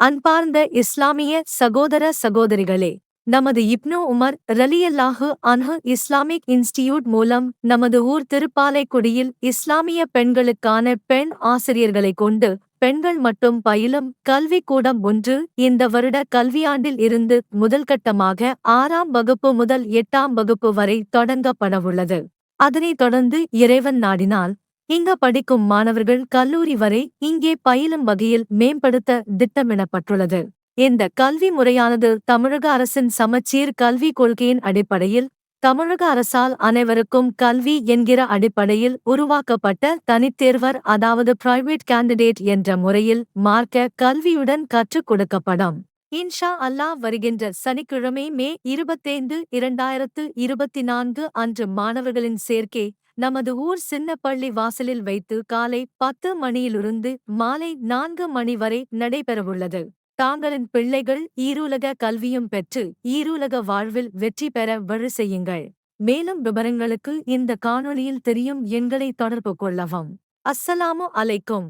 அன்பார்ந்த இஸ்லாமிய சகோதர சகோதரிகளே நமது இப்னு உமர் ரலியல்லாஹு அன்ஹு இஸ்லாமிக் இன்ஸ்டிடியூட் மூலம் நமது ஊர் திருப்பாலைக்குடியில் இஸ்லாமிய பெண்களுக்கான பெண் ஆசிரியர்களை கொண்டு பெண்கள் மட்டும் பயிலும் கல்விக்கூடம் ஒன்று இந்த வருட கல்வியாண்டில் இருந்து முதல்கட்டமாக ஆறாம் வகுப்பு முதல் எட்டாம் வகுப்பு வரை தொடங்கப்படவுள்ளது. அதனைத் தொடர்ந்து இறைவன் நாடினால் இங்க படிக்கும் மாணவர்கள் கல்லூரி வரை இங்கே பயிலும் வகையில் மேம்படுத்த திட்டமிடப்பட்டுள்ளது. இந்த கல்வி முறையானது தமிழக அரசின் சமச்சீர் கல்வி கொள்கையின் அடிப்படையில் தமிழக அரசால் அனைவருக்கும் கல்வி என்கிற அடிப்படையில் உருவாக்கப்பட்ட தனித்தேர்வர் அதாவது பிரைவேட் கேண்டிடேட் என்ற முறையில் மார்க்க கல்வியுடன் கற்றுக் கொடுக்கப்படும். இன்ஷா அல்லாஹ் வருகின்ற சனிக்கிழமை மே இருபத்தைந்து இரண்டாயிரத்து இருபத்தி நான்கு அன்று மாணவர்களின் சேர்க்கை நமது ஊர் சின்னப்பள்ளி வாசலில் வைத்து காலை பத்து மணியிலிருந்து மாலை நான்கு மணி வரை நடைபெறவுள்ளது. தாங்களின் பிள்ளைகள் ஈருலக கல்வியும் பெற்று ஈருலக வாழ்வில் வெற்றி பெற வழி செய்யுங்கள். மேலும் விவரங்களுக்கு இந்த காணொளியில் தெரியும் எண்களை தொடர்பு கொள்ளவும். அஸ்ஸலாமு அலைக்கும்.